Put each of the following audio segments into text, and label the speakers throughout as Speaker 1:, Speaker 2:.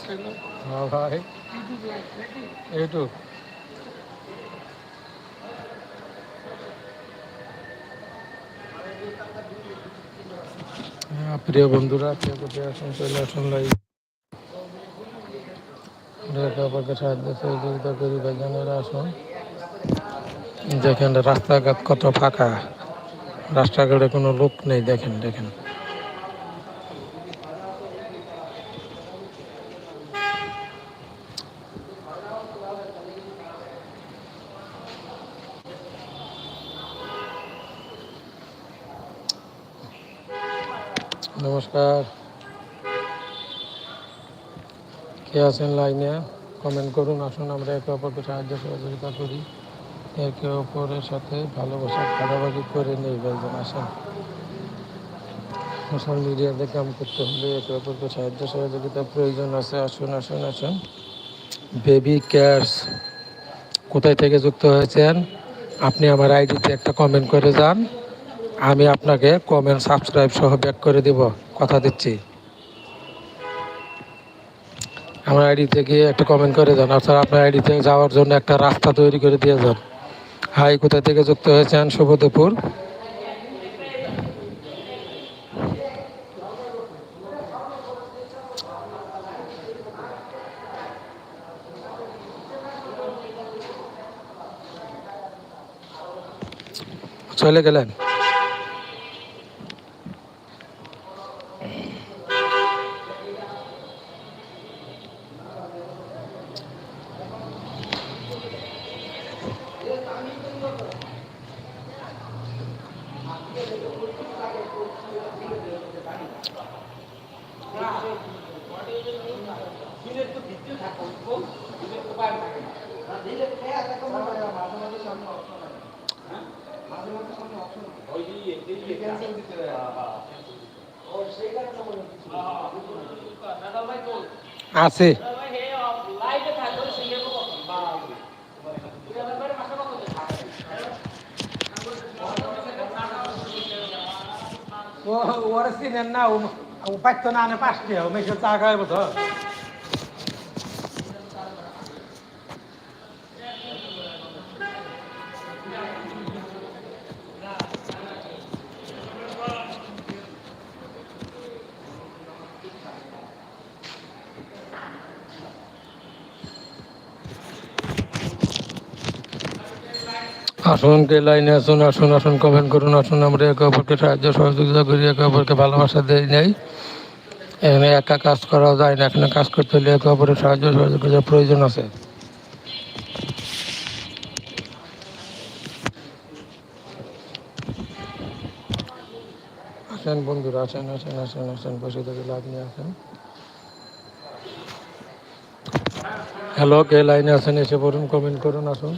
Speaker 1: ছিল
Speaker 2: হ্যাঁ ভাই।
Speaker 1: ইউটিউব
Speaker 2: হ্যাঁ, প্রিয় বন্ধুরা প্রিয় কোথায় আসুন চলে আসুন লাইভ একে সাহায্য সহযোগিতা করি ভাইজানেরা আসুন। দেখেন রাস্তাঘাট কত ফাঁকা। রাস্তাঘাটে কোনো লোক নেই দেখেন দেখেন। নমস্কার। কে আছেন লাইনে? কমেন্ট করুন, আসুন, আমরা একে অপরকে সাহায্য সহযোগিতা করি। একে অপরের সাথে ভালোবাসা ভাগাভাগি করে নেই ভাইজান আসেন। সোশ্যাল মিডিয়াতে কাম করতে হলে একে অপরকে সাহায্য সহযোগিতা প্রয়োজন আছে। আসুন আসুন আসুন। বেবি কেয়ার্স, কোথায় থেকে যুক্ত হয়েছেন? আপনি আমার আইডিতে একটা কমেন্ট করে যান। আমি আপনাকে কমেন্ট সাবস্ক্রাইব সহ ব্যাক করে দিব। কথা দিচ্ছি। আমার আইডি থেকে একটা কমেন্ট করে যান অর্থাৎ আপনার আইডি থেকে যাওয়ার জন্য একটা রাস্তা তৈরি করে দিয়ে যান। হাই, কোথা থেকে যুক্ত হয়েছেন? শুভ দুপুর চলে গেলেন? আছে। ওরা চিনেন না ও পাইতো না পাঁচটি মেঘে চা খাইব তো। আসুন কে লাইনে আসুন আসুন আসুন কমেন্ট করুন, আসুন, আমরা একে অপরকে সাহায্য, সহযোগিতা করি, একে অপরকে ভালোবাসা দেই নেই। এখানে একা কাজ করা যায় না, এখানে কাজ করতে হলে একে অপরের সাহায্য সহযোগিতার প্রয়োজন আছে। আসেন বন্ধুরা, আসেন আসেন আসেন আসেন, বসে থেকে লাভ নিয়ে আসেন। হ্যালো, কে লাইনে আছেন, এসে পড়ুন কমেন্ট করুন, আসুন।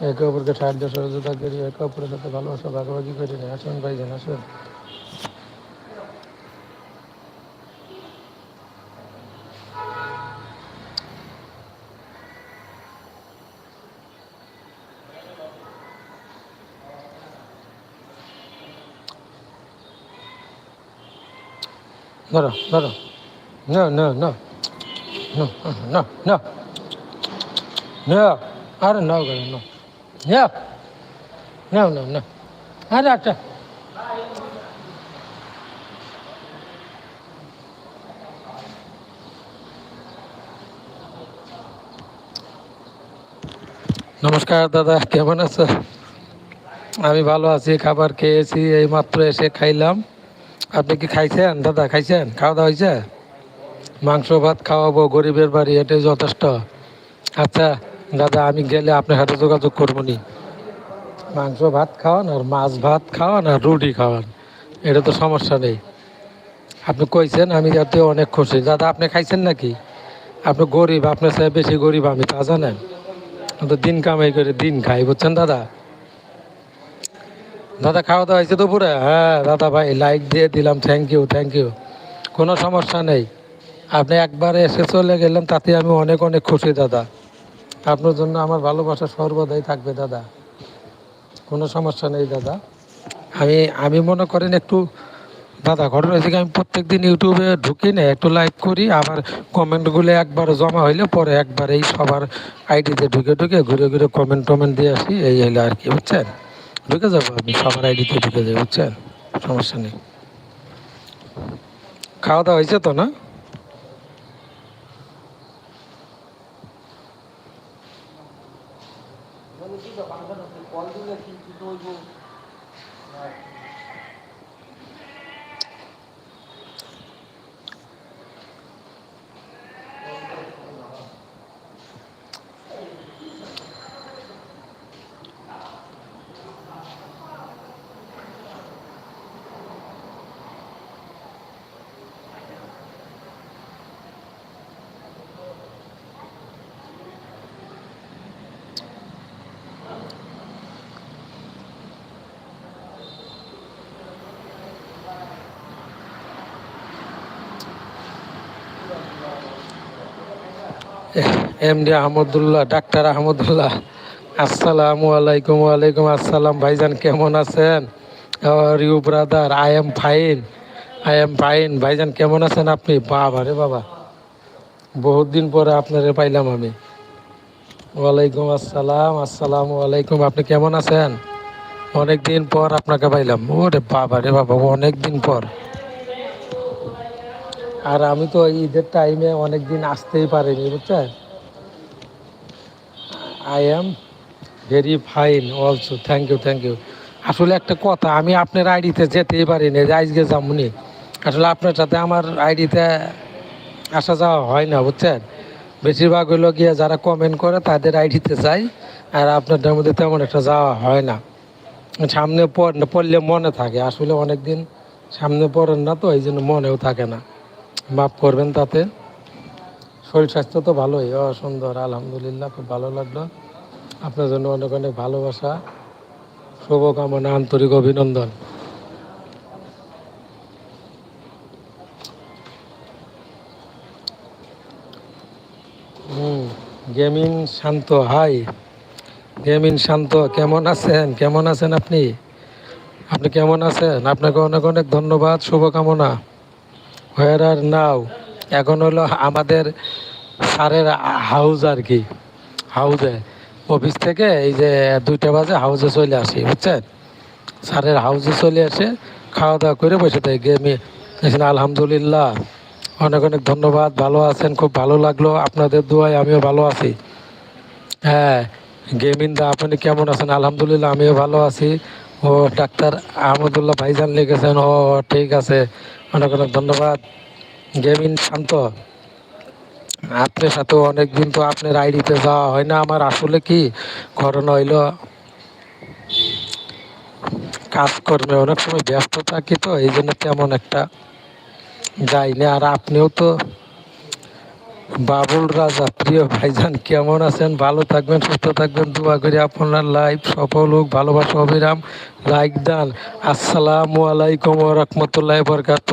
Speaker 2: একে অপরকে সাহায্য সহযোগিতা করি একে অপরের সাথে ভালোবাসা ভাগাভাগি করি না আসুন ভাইজান আসুন ধরো ধরো no, no. No, no, no. No. I don't know, girl, No, no, no. I don't নমস্কার দাদা। কেমন আছো? আমি ভালো আছি। খাবার খেয়েছি এই মাত্র এসে খাইলাম। আপনি কি খাইছেন? দাদা খাইছেন? খাওয়া দাওয়া হয়েছে? মাংস ভাত খাওয়াবো গরিবের বাড়ি এটাই যথেষ্ট। আচ্ছা দাদা, আমি গেলে আপনার সাথে যোগাযোগ করব নি। মাংস ভাত খাওয়ান আর মাছ ভাত খাওয়ান আর রুটি খাওয়ান, এটা তো সমস্যা নেই। আপনি কইছেন, আমি যাতে অনেক খুশি। দাদা, আপনি খাইছেন নাকি? আপনি গরিব, আপনার সাথে বেশি গরিব আমি, তা জানেন? তো দিন কামাই করে দিন খাই, বুঝছেন দাদা? দাদা, খাওয়া দাওয়া হয়েছে দুপুরে? হ্যাঁ দাদা ভাই, লাইক দিয়ে দিলাম থ্যাংক ইউ থ্যাংক ইউ কোনো সমস্যা নেই। আপনি একবার এসে চলে গেলেন, তাতে আমি অনেক অনেক খুশি, দাদা। আপনার জন্য আমার ভালোবাসা সর্বদাই থাকবে, দাদা। কোনো সমস্যা নেই, দাদা। আমি আমি মনে করেন একটু, দাদা, ঘটনা হয়েছে কি, আমি প্রত্যেকদিন ইউটিউবে ঢুকি না, একটু লাইভ করি, আবার কমেন্টগুলো একবার জমা হইলে পরে একবার এই সবার আইডিতে ঢুকে ঢুকে ঘুরে ঘুরে কমেন্ট টমেন্ট দিয়ে আসি, এই হইল আর কি, বুঝছেন? ঢুকে যাব আমি, সবার আইডিতে ঢুকে যাই, বুঝছেন? সমস্যা নেই। খাওয়া দাওয়া হয়েছে তো না? এমডি আহমদুল্লাহ ডাক্তার আহমদুল্লাহ আসসালামু আলাইকুম ওয়ালাইকুম আসসালাম ভাইজান কেমন আছেন? You brother I am fine I am fine ভাইজান কেমন আছেন আপনি? বাবা রে বাবা। বহুত দিন পরে আপনারে পাইলাম আমি। ওয়ালাইকুম আসসালাম, আসসালামু আলাইকুম। আপনি কেমন আছেন? অনেক দিন পর আপনাকে পাইলাম। ওরে বাবা রে বাবা, অনেক দিন পর। আর আমি তো ঈদের টাইমে অনেক দিন আসতেই পারিনি, বুঝছেন? I am very fine also thank you thank you আসলে একটা কথা, আমি আপনার আইডিতে যেতেই পারিনি যে আজকে যামনি। আসলে আপনার সাথে আমার আইডিতে আসা যাওয়া হয় না, বুঝছেন? বেশিরভাগ হলো গিয়ে যারা কমেন্ট করে তাদের আইডিতে যাই, আর আপনাদের মধ্যে তেমন একটা যাওয়া হয় না। সামনে পড়- পড়লে মনে থাকে, আসলে অনেক দিন সামনে পড়েন না তো এই জন্য মনেও থাকে না। মাফ করবেন তাতে। শরীর স্বাস্থ্য তো ভালোই। ও, সুন্দর, আলহামদুলিল্লাহ, খুব ভালো লাগল। আপনার জন্য অনেক অনেক ভালোবাসা, শুভকামনা, আন্তরিক অভিনন্দন। হুম Gaming Shanto, hi. Gaming Shanto, কেমন আছেন? কেমন আছেন আপনি? আপনি কেমন আছেন? আপনাকে অনেক অনেক ধন্যবাদ, শুভকামনা। হোয়ার আর নাও এখন হলো আমাদের স্যারের হাউস আর কি হাউসে অফিস থেকে এই যে দুইটা বাজে হাউসে চলে আসি, বুঝছেন? স্যারের হাউসে চলে আসে খাওয়া দাওয়া করে বসে থাকি এখানে আলহামদুলিল্লাহ। অনেক অনেক ধন্যবাদ। ভালো আছেন, খুব ভালো লাগল। আপনাদের দোয়ায় আমিও ভালো আছি। হ্যাঁ গেমিন দা আপনি কেমন আছেন? আলহামদুলিল্লাহ, আমিও ভালো আছি। ও ডাক্তার আহমদুল্লাহ ভাইজান লিখেছেন। ও, ঠিক আছে। অনেক অনেক ধন্যবাদ। গেমিন শান্ত। আপনার সাথে অনেক দিন তো আপনার আইডিতে যাওয়া হয় না। আমার আসলে কি ঘটনা হইল, কাজকর্মে অনেক সময় ব্যস্ত থাকি তো, এই জন্য তেমন একটা যাই না। আর আপনিও তো বাবুল রাজা, প্রিয় ভাইজান, কেমন আছেন? ভালো থাকবেন, সুস্থ থাকবেন। দোয়া করি আপনার লাইফ সফল হোক, ভালোবাসা, অবিরাম। লাইক দান। আসসালামু আলাইকুম রহমতুল্লাহ বরকাত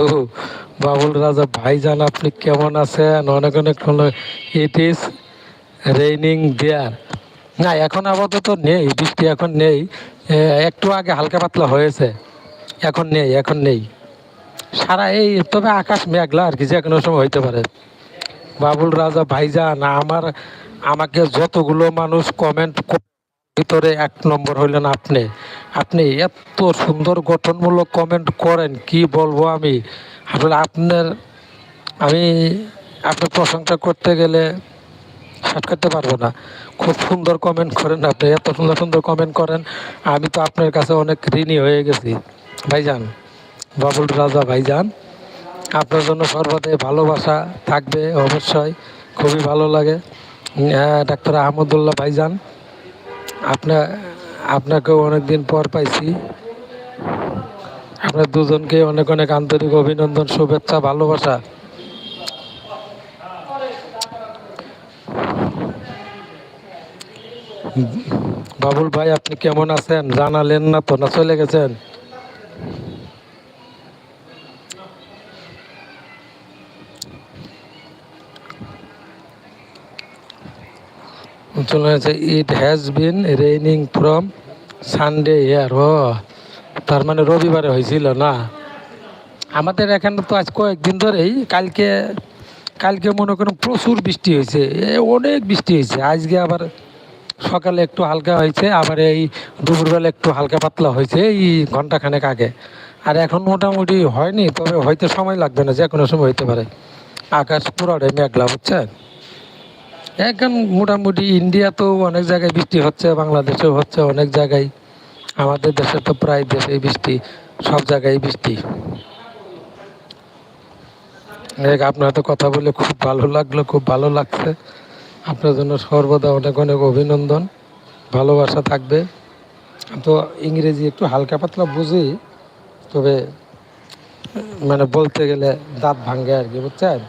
Speaker 2: বাবুল রাজা, ভাইজান আপনি কেমন আছেন? অনেক অনেক ইট ইজ রেইনিং দেয়ার না, এখন আপাতত নেই, বৃষ্টি এখন নেই। একটু আগে হালকা পাতলা হয়েছে। এখন নেই এখন নেই। সারা এই, তবে আকাশ মেঘলা আর কি, যে কোনো সময় হইতে পারে। বাবুল রাজা, ভাইজান, আমার, আমাকে যতগুলো মানুষ কমেন্ট ভিতরে এক নম্বর হইলেন আপনি। আপনি এত সুন্দর গঠনমূলক কমেন্ট করেন, কি বলব আমি? আসলে আপনার, আমি আপনার প্রশংসা করতে গেলে শেষ করতে পারব না। খুব সুন্দর কমেন্ট করেন আপনি, এত সুন্দর সুন্দর কমেন্ট করেন। আমি তো আপনার কাছে অনেক ঋণী হয়ে গেছি। ভাইজান, বাবুল রাজা ভাইজান, আপনার জন্য সর্বদাই ভালোবাসা থাকবে অবশ্যই, খুবই ভালো লাগে। ডাক্তার আহমদুল্লাহ ভাইজান আপনার আপনাকেও অনেক দিন পর পাইছি। আপনার দুজনকে অনেক অনেক আন্তরিক অভিনন্দন, শুভেচ্ছা, ভালোবাসা। বাবুল ভাই, আপনি কেমন আছেন? জানালেন না তো, না চলে গেছেন? চলে গেছে it has been raining from Sunday here ও তার মানে রবিবারে হয়েছিল না? আমাদের এখানে তো আজ কয়েকদিন ধরেই কালকে কালকে মনে করেন প্রচুর বৃষ্টি হয়েছে। অনেক বৃষ্টি হয়েছে। আজকে আবার সকালে একটু হালকা হয়েছে, আবার এই দুপুরবেলা একটু হালকা পাতলা হয়েছে, এই ঘন্টাখানেক আগে। আর এখন মোটামুটি হয়নি, তবে হয়তো সময় লাগবে না যে কোনো সময় হইতে পারে। আকাশ পুরোটাই মেঘলা, বুঝছেন? এখন মোটামুটি ইন্ডিয়াতেও অনেক জায়গায় বৃষ্টি হচ্ছে, বাংলাদেশেও হচ্ছে অনেক জায়গায়। আমাদের দেশে তো প্রায় দেশেই বৃষ্টি, সব জায়গায় বৃষ্টি। আপনার তো কথা বলে খুব ভালো লাগল, খুব ভালো লাগছে। আপনার জন্য সর্বদা অনেক অনেক অভিনন্দন, ভালোবাসা থাকবে। তো ইংরেজি একটু হালকা পাতলা বুঝি, তবে মানে বলতে গেলে দাঁত ভাঙ্গে আর কি, বুঝছেন?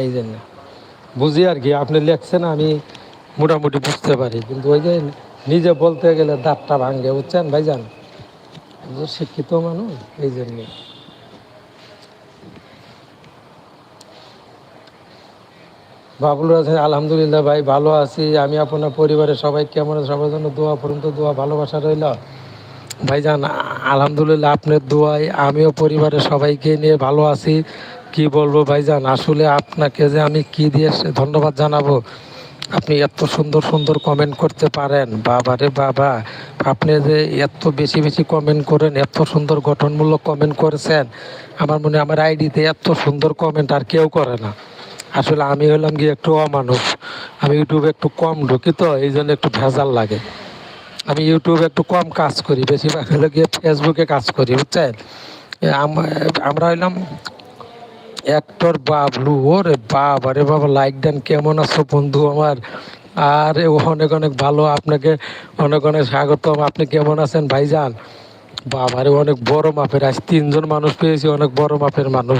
Speaker 2: এই জন্য। বুঝি আর কি, আপনি লেখছেন, আমি মোটামুটি বুঝতে পারি, কিন্তু ওই যে নিজে বলতে গেলে দাঁতটা ভাঙ্গে বুঝছেন আমি তো শিক্ষিত মানুষ, এই জন্যে। বাবুল আছেন আলহামদুলিল্লাহ ভাই ভালো আছি। আমি আপনার পরিবারের সবাই কেমন সবার জন্য দোয়া পর্যন্ত দোয়া ভালোবাসা রইল। ভাইজান, আলহামদুলিল্লাহ আপনার দোয়ায় আমিও পরিবারের সবাইকে নিয়ে ভালো আছি। কি বলব ভাইজান? আসলে আপনাকে যে আমি কি দিয়ে ধন্যবাদ জানাব? আপনি এত সুন্দর সুন্দর কমেন্ট করতে পারেন। বাবা রে বাবা, আপনি যে এত বেশি বেশি কমেন্ট করেন, এত সুন্দর গঠনমূলক কমেন্ট করেছেন, আমার মনে আমার আইডিতে এত সুন্দর কমেন্ট আর কেউ করে না। আসলে আমি হলাম গিয়ে একটু অমানুষ, আমি ইউটিউবে একটু কম ঢুকি তো এই জন্য একটু ভেজাল লাগে। আমি ইউটিউবে একটু কম কাজ করি, বেশিরভাগ হলো গিয়ে ফেসবুকে কাজ করি, বুঝছেন? আমরা হইলাম অ্যাক্টর বাবলু ওরে বাবা রে বাবা লাইক দেন, কেমন আছো বন্ধু আমার? আরে অনেক অনেক ভালো, আপনাকে অনেক অনেক স্বাগতম, আপনি কেমন আছেন ভাইজান? বাবারে অনেক বড় মাপের, আজ তিনজন মানুষ পেয়েছি, অনেক বড় মাপের মানুষ।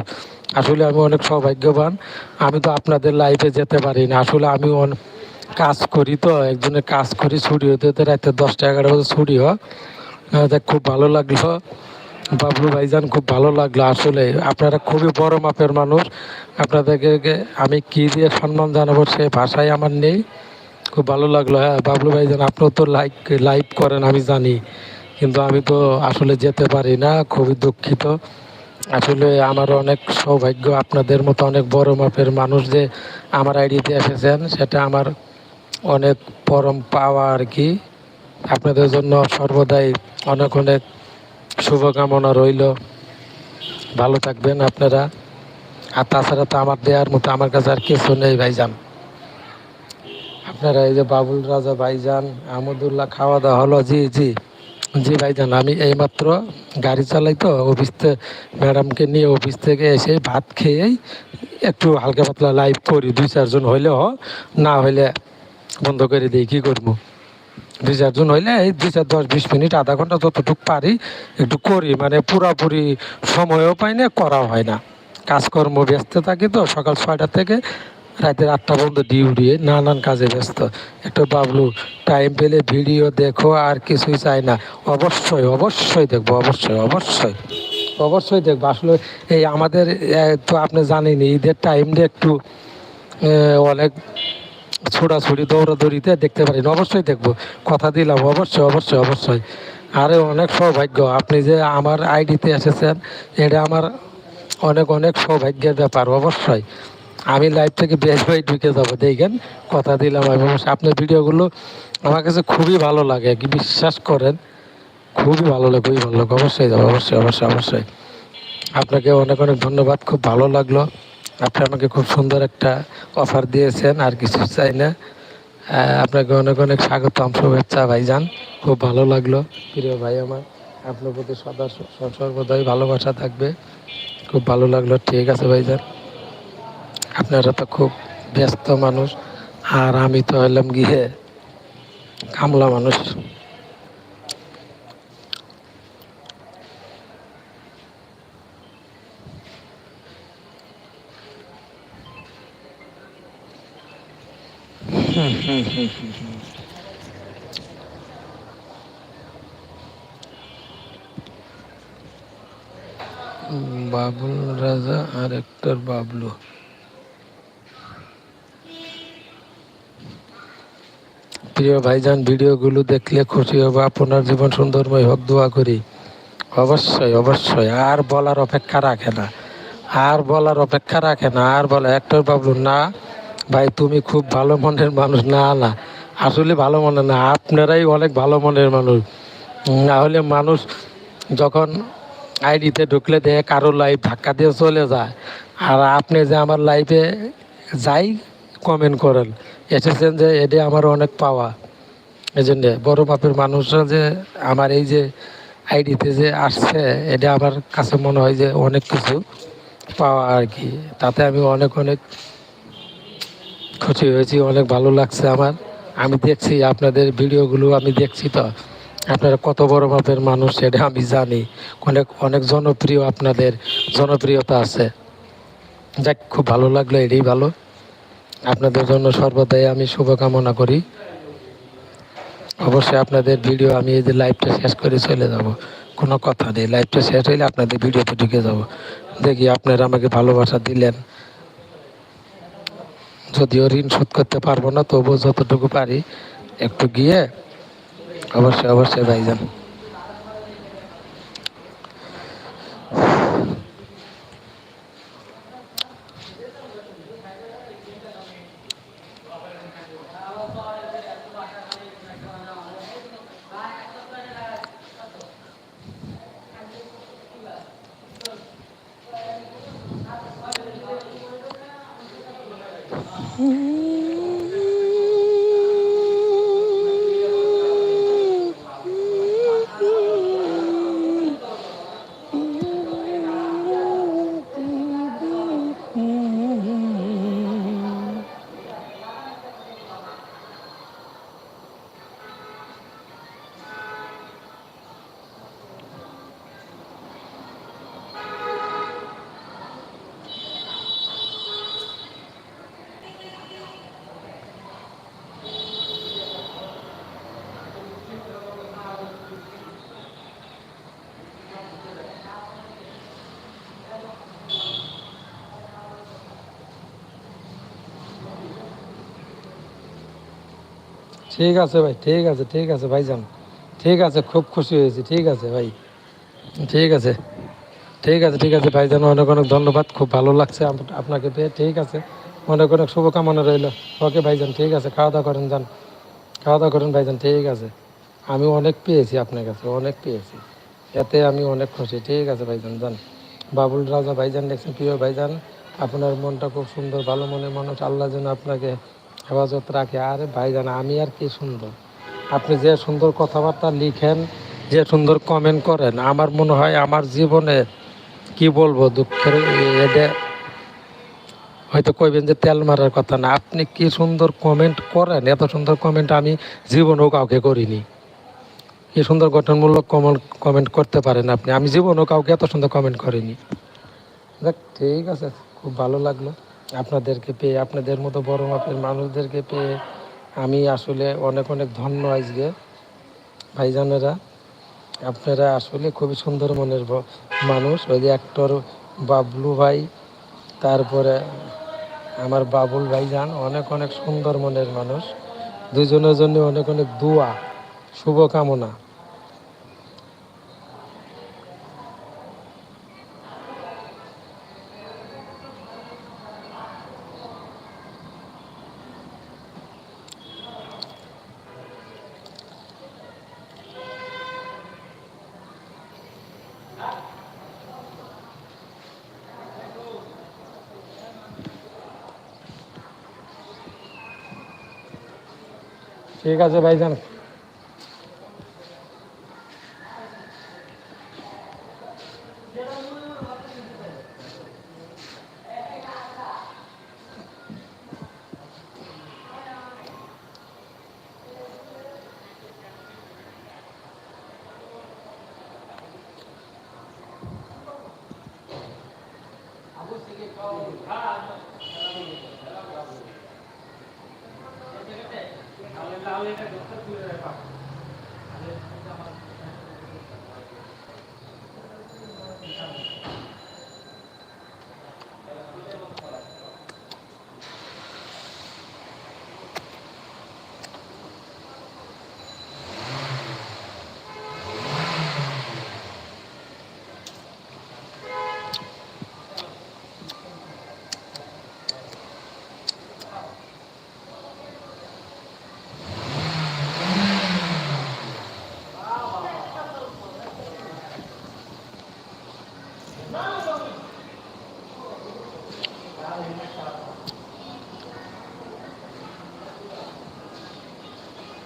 Speaker 2: আসলে আমি অনেক সৌভাগ্যবান, আমি তো আপনাদের লাইফে যেতে পারি না। আসলে আমি কাজ করি তো একজনের কাজ করি, ছুটি হতে হতে রাতে দশটা এগারো বাজে ছুটি হয়। খুব ভালো লাগল। বাবলু ভাইজান, খুব ভালো লাগল আসলে। আপনারা খুবই বড় মাপের মানুষ। আপনাদেরকে আমি কি দিয়ে সম্মান জানাব সে ভাষাই আমার নেই। খুব ভালো লাগল। হ্যাঁ বাবলু ভাইজান, আপনিও তো লাইক, লাইভ করেন, আমি জানি। কিন্তু আমি তো আসলে যেতে পারি না, খুবই দুঃখিত। আসলে আমার অনেক সৌভাগ্য আপনাদের মতো অনেক বড় মাপের মানুষ যে আমার আইডিতে এসেছেন, সেটা আমার অনেক পরম পাওয়া আর কি। আপনাদের জন্য সর্বদাই অনেক অনেক শুভকামনা রইল। ভালো থাকবেন আপনারা। আর তাছাড়া তো আমার দেওয়ার মতো আমার কাছে আর কিছু নেই ভাইজান। আপনারা এই যে বাবুল রাজা ভাইজান, আহমদুল্লাহ খাওয়া দাওয়া হলো, জি জি। জি ভাইজান, আমি এইমাত্র গাড়ি চালাই তো অফিস থেকে ম্যাডামকে নিয়ে অফিস থেকে এসে ভাত খেয়েই একটু হালকা পাতলা লাইভ করি, দুই, চারজন হইলে হইলেও না হইলে বন্ধ করে দিই, কী করব? দুই চার চারজন হইলে এই দুই চার দশ বিশ মিনিট, আধা ঘণ্টা যতটুকু পারি একটু করি। মানে পুরাপুরি সময়ও পাই না, করাও হয় না। কাজকর্ম ব্যস্ত থাকি তো, সকাল ছয়টা থেকে রাতের আটটা পর্যন্ত ডিউটি, নানান কাজে ব্যস্ত। একটু বাবলু টাইম পেলে ভিডিও দেখো, আর কিছুই চাই না। অবশ্যই অবশ্যই দেখব, অবশ্যই অবশ্যই। অবশ্যই দেখব। আসলে এই আমাদের তো আপনি জানেনই, ঈদের টাইমটা একটু অনেক ছোটাছুটি দৌড়াদৌড়িতে দেখতে পারি অবশ্যই দেখব। কথা দিলাম, অবশ্যই অবশ্যই অবশ্যই। আরে অনেক সৌভাগ্য, আপনি যে আমার আইডিতে এসেছেন, এটা আমার অনেক অনেক সৌভাগ্যের ব্যাপার, অবশ্যই। আমি লাইভ থেকে বেশ ভাই ঢুকে যাব, দেখেন। কথা দিলাম, আমি অবশ্যই। আপনার ভিডিওগুলো আমার কাছে খুবই ভালো লাগে, কি বিশ্বাস করেন? খুবই ভালো লাগে, খুবই ভালো লাগে। অবশ্যই যাব, অবশ্যই অবশ্যই অবশ্যই। আপনাকে অনেক অনেক ধন্যবাদ, খুব ভালো লাগল। আপনি আমাকে খুব সুন্দর একটা অফার দিয়েছেন, আর কিছু চাই না। আপনাকে অনেক অনেক স্বাগতম, শুভেচ্ছা ভাইজান। খুব ভালো লাগল। প্রিয় ভাই আমার, আপনার প্রতি সদা সর্বদাই ভালোবাসা থাকবে। খুব ভালো লাগল। ঠিক আছে ভাইজান। আপনারা তো খুব ব্যস্ত মানুষ, আর আমি তো হলাম গিয়ে কামলা মানুষ। বাবুল রাজা আর একটার বাবলু। প্রিয় ভাইজান, ভিডিওগুলো দেখলে খুশি হবে। আপনার জীবন সুন্দরময় হোক, দোয়া করি। অবশ্যই অবশ্যই। আর বলার অপেক্ষা রাখে না। আর বলার অপেক্ষা রাখে না। আর বলে, একটর বাবলু না। ভাই, তুমি খুব ভালো মনের মানুষ। না না, আসলে ভালো মনে না, আপনারাই অনেক ভালো মনের মানুষ। না হলে মানুষ যখন আইডিতে ঢুকলে দিয়ে কারও লাইফ ধাক্কা দিয়ে চলে যায়। আর আপনি যে আমার লাইফে যাই কমেন্ট করেন, এসেছেন যে এটা আমার অনেক পাওয়া। এই জন্যে বড় মাপের মানুষরা যে আমার এই যে আইডিতে যে আসছে, এটা আমার কাছে মনে হয় যে অনেক কিছু পাওয়া আর কি। তাতে আমি অনেক অনেক খুশি হয়েছি, অনেক ভালো লাগছে আমার। আমি দেখছি আপনাদের ভিডিওগুলো, আমি দেখছি তো আপনারা কত বড় মাপের মানুষ, সেটা আমি জানি। অনেক অনেক জনপ্রিয় আপনাদের, জনপ্রিয়তা আছে। যাক, খুব ভালো লাগল, এটাই ভালো। আপনাদের জন্য সর্বদাই আমি শুভকামনা করি। অবশ্যই আপনাদের ভিডিও, আমি এই যে লাইভটা শেষ করে চলে যাব। কোনো কথা নেই লাইভটা শেষ হইলে আপনাদের ভিডিওতে ঢুকে যাব। দেখি আপনারা আমাকে ভালোবাসা দিলেন। যদিও ঋণ শোধ করতে পারব না তবুও যতটুকু পারি একটু গিয়ে অবশ্যই অবশ্যই ভাইজান। ঠিক আছে ভাই, ঠিক আছে ঠিক আছে ভাইজান। ঠিক আছে, খুব খুশি হয়েছি, ঠিক আছে ভাই। ঠিক আছে ঠিক আছে ঠিক আছে ভাইজান, অনেক অনেক ধন্যবাদ, খুব ভালো লাগছে আপনাকে পেয়ে, ঠিক আছে। অনেক অনেক শুভকামনা রইল। ওকে ভাইজান, ঠিক আছে, খাওয়া দাওয়া করেন যান। খাওয়া দাওয়া করেন ভাইজান, ঠিক আছে। আমি অনেক পেয়েছি আপনার কাছে, অনেক পেয়েছি। এতে আমি অনেক খুশি, ঠিক আছে ভাইজান, যান। বাবুল রাজা ভাইজান দেখছেন, প্রিয় ভাইজান, আপনার মনটা খুব সুন্দর, ভালো মনে মানুষ আল্লাহ যেন আপনাকে হেফাজত রাখে। আরে ভাইজান, আমি আর কি সুন্দর? আপনি যে সুন্দর কথাবার্তা লিখেন, যে সুন্দর কমেন্ট করেন, আমার মনে হয় আমার জীবনে কি বলব, দুঃখের এটা হয়তো কইবেন যে তেল মারার কথা না। আপনি কি সুন্দর কমেন্ট করেন? এত সুন্দর কমেন্ট আমি জীবনেও কাউকে করিনি। কি সুন্দর গঠনমূলক কমেন্ট করতে পারেন আপনি? আমি জীবনেও কাউকে এত সুন্দর কমেন্ট করিনি। দেখ ঠিক আছে, খুব ভালো লাগল। আপনাদেরকে পেয়ে, আপনাদের মতো বড় মাপের মানুষদেরকে পেয়ে আমি আসলে অনেক অনেক ধন্য আজকে। ভাইজানেরা, আপনারা আসলে খুবই সুন্দর মনের মানুষ। ওই যে অ্যাক্টর বাবলু ভাই, তারপরে আমার বাবুল ভাইজান, অনেক অনেক সুন্দর মনের মানুষ। দুজনের জন্য অনেক অনেক দোয়া, শুভকামনা। ঠিক আছে ভাইজান Thank you. তাহলে তাহলে এটা যথেষ্ট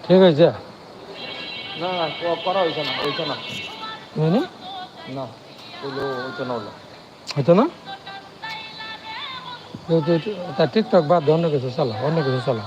Speaker 2: ঠিক আছে।
Speaker 1: না না করা হয়েছে না হয়েছে না।
Speaker 2: মানে?
Speaker 1: না হয়েছে না
Speaker 2: হয়তো না? তো- টিকটক বাদ অন্য কিছু চালা অন্য কিছু চালা।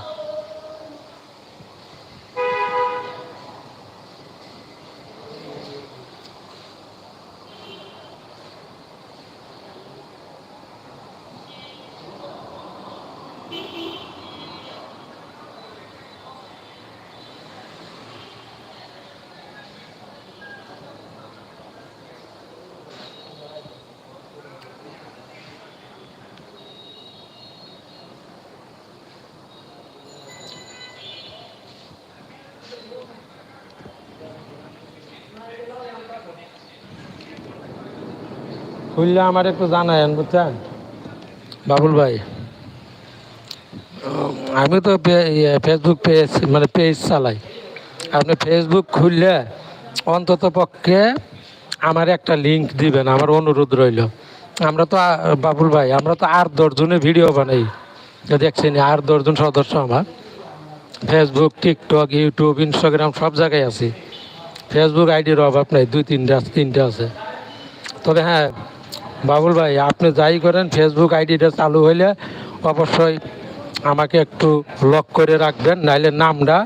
Speaker 2: খুললে আমার একটু জানায়েন বুঝছেন? বাবুল ভাই আমি তো ইয়ে, ফেসবুক পেজ মানে পেজ চালাই। আপনি ফেসবুক খুললে অন্তত পক্ষে আমার একটা লিঙ্ক দিবেন আমার অনুরোধ রইল। আমরা তো বাবুল ভাই আমরা তো আর দশজনে ভিডিও বানাই। দেখছেন আর দশজন সদস্য আমার। ফেসবুক টিকটক ইউটিউব ইনস্টাগ্রাম সব জায়গায় আছি। ফেসবুক আইডির অভাব নাই দুই তিনটা তিনটা আছে। তবে হ্যাঁ বাবুল ভাই, আপনি যাই করেন ফেসবুক আইডিটা চালু হইলে অবশ্যই আমাকে একটু লক করে রাখবেন, নাইলে নামটা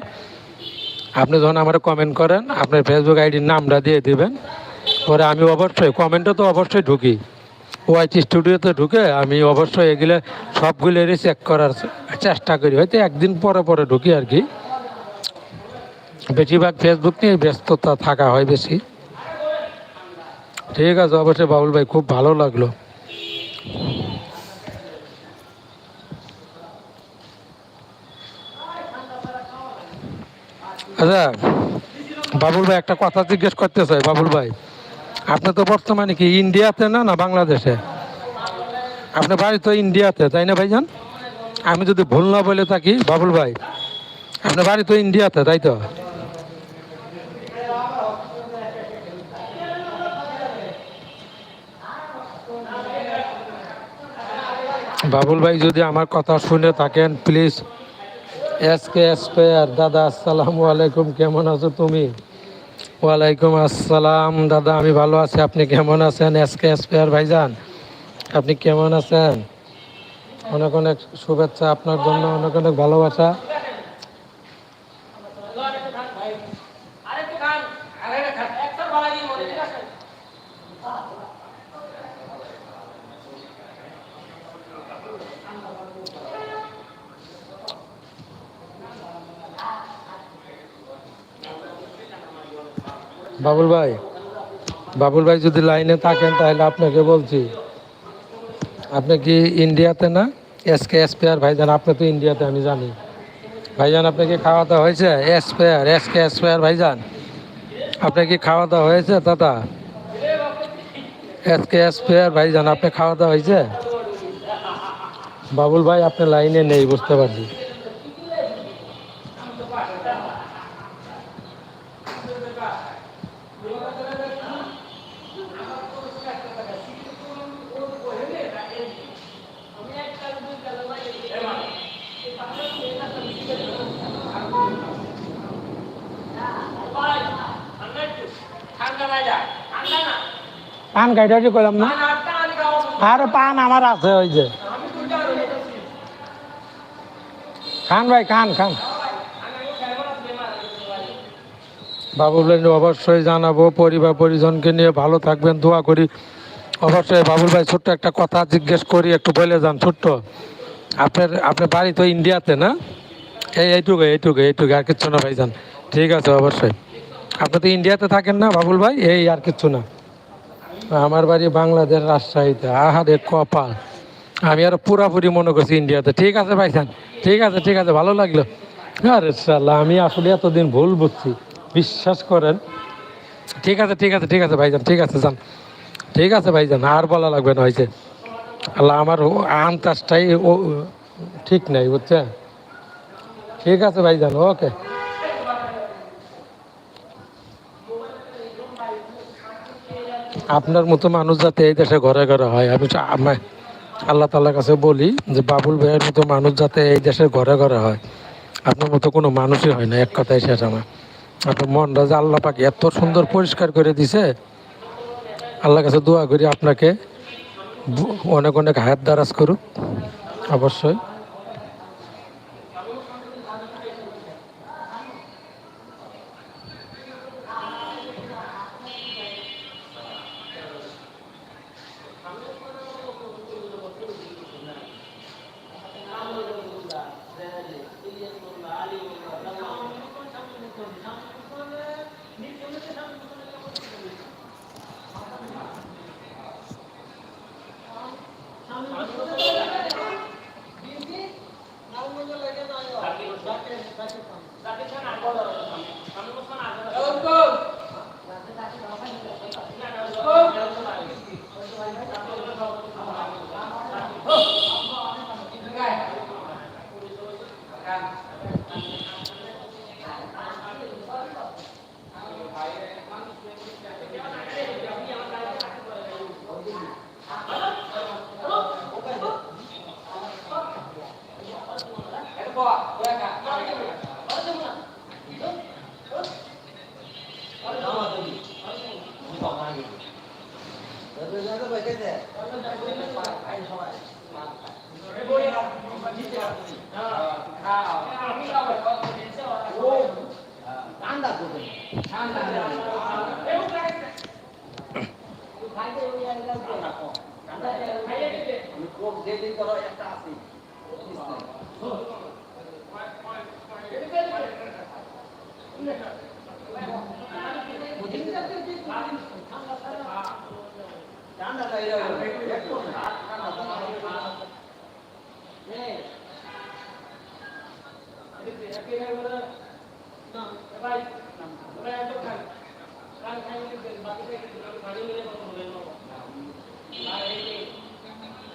Speaker 2: আপনি যখন আমার কমেন্ট করেন, আপনার ফেসবুক আইডির নামটা দিয়ে দিবেন। পরে আমি অবশ্যই কমেন্টে তো অবশ্যই ঢুকি। ওয়াইটি স্টুডিওতে ঢুকে আমি অবশ্যই এগুলো সবগুলোরই চেক করার চেষ্টা করি। হয়তো একদিন পরে পরে ঢুকি আর কি। বেশিরভাগ ফেসবুক নিয়ে ব্যস্ততা থাকা হয় বেশি। ঠিক আছে, অবশ্যই বাবুল ভাই, খুব ভালো লাগল। আচ্ছা বাবুল ভাই, একটা কথা জিজ্ঞেস করতে চাই, বাবুল ভাই। আপনি তো বর্তমানে কি ইন্ডিয়াতে না না বাংলাদেশে? আপনার বাড়ি তো ইন্ডিয়াতে, তাই না ভাইজান? আমি যদি ভুল না বলে থাকি, বাবুল ভাই আপনার বাড়ি তো ইন্ডিয়াতে, তাই তো? বাবুল ভাই যদি আমার কথা শুনে থাকেন please S K S R দাদা, আসসালামু আলাইকুম, কেমন আছো তুমি? ওয়ালাইকুম আসসালাম, দাদা, আমি ভালো আছি, আপনি কেমন আছেন এস কে এস ভাই ভাইজান? আপনি কেমন আছেন? অনেক অনেক শুভেচ্ছা আপনার জন্য, অনেক অনেক ভালোবাসা। বাবুল ভাই বাবুল ভাই যদি লাইনে থাকেন তাহলে আপনাকে বলছি। আপনি কি ইন্ডিয়াতে না? এস কে এস পেয়ার ভাইজান, আপনি তো ইন্ডিয়াতে, আমি জানি। ভাইজান আপনি কি খাওয়া দাওয়া হয়েছে? এস পেয়ার এস কে এস পেয়ার ভাইজান। আপনার কি খাওয়া দাওয়া হয়েছে, দাদা? এস কে এস পেয়ার ভাইজান আপনি খাওয়া দাওয়া হয়েছে? বাবুল ভাই আপনি লাইনে নেই, বুঝতে পারছি। পান গাইডারি করলাম না? আর পান আমার আছে ওই যে। খান ভাই, খান খান। বাবুল ভাই অবশ্যই জানাব পরিবার পরিজনকে নিয়ে ভালো থাকবেন দোয়া করি অবশ্যই বাবুল ভাই, ছোট্ট একটা কথা জিজ্ঞেস করি, একটু বলে যান, ছোট্ট। আপনার আপনার বাড়ি তো ইন্ডিয়াতে না? এই এইটুকু এইটুকু এইটুকু আর কিচ্ছু না ভাই যান ঠিক আছে, অবশ্যই। আপনি তো ইন্ডিয়াতে থাকেন না বাবুল ভাই? এই আর কিচ্ছু না। আমার বাড়ি বাংলাদেশ রাজশাহীতে। আহারে কপাল। আমি আরও পুরাপুরি মনে করছি ইন্ডিয়াতে। ঠিক আছে ভাইজান ঠিক আছে ঠিক আছে, ভালো লাগল। আরে সাল্লাহ আমি আসলে এতদিন ভুল বুঝছি। বিশ্বাস করেন। ঠিক আছে ঠিক আছে ঠিক আছে ভাইজান, ঠিক আছে, যান। ঠিক আছে ভাইজান, আর বলা লাগবে না হয়েছে আল্লাহ, আমার আন্দাজটাই ও, ঠিক নাই, বুঝছেন? ঠিক আছে ভাইজান, ওকে। আপনার মতো মানুষ যাতে এই দেশে ঘরে ঘরে হয়, আমি আল্লাহ তাল্লার কাছে বলি যে, বাবুল ভাইয়ের মতো মানুষ যাতে এই দেশে ঘরে ঘরে হয়।
Speaker 3: আপনার মতো কোনো মানুষই হয় না, এক কথাই শেষ আমার। আপনার মনটা যে আল্লাহ পাকে এত সুন্দর পরিষ্কার করে দিছে, আল্লাহর কাছে দোয়া করি আপনাকে, অনেক অনেক হায়াত দারাজ করুক, অবশ্যই। Tapi, kan. যেদিন ধরো একটা আছে Thank you.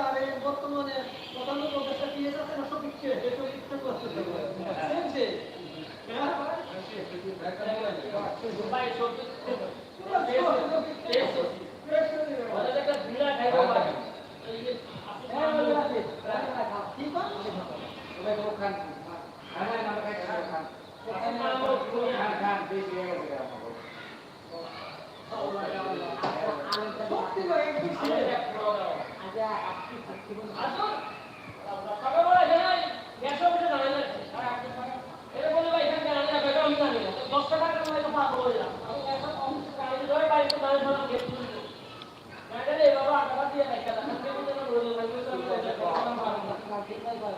Speaker 4: আর এই বর্তমানে প্রধান উপদেষ্টা কি আছে না সব ইচ্ছে এসব ইচ্ছে করতে হবে
Speaker 1: হ্যাঁ, ছাড়ুন না।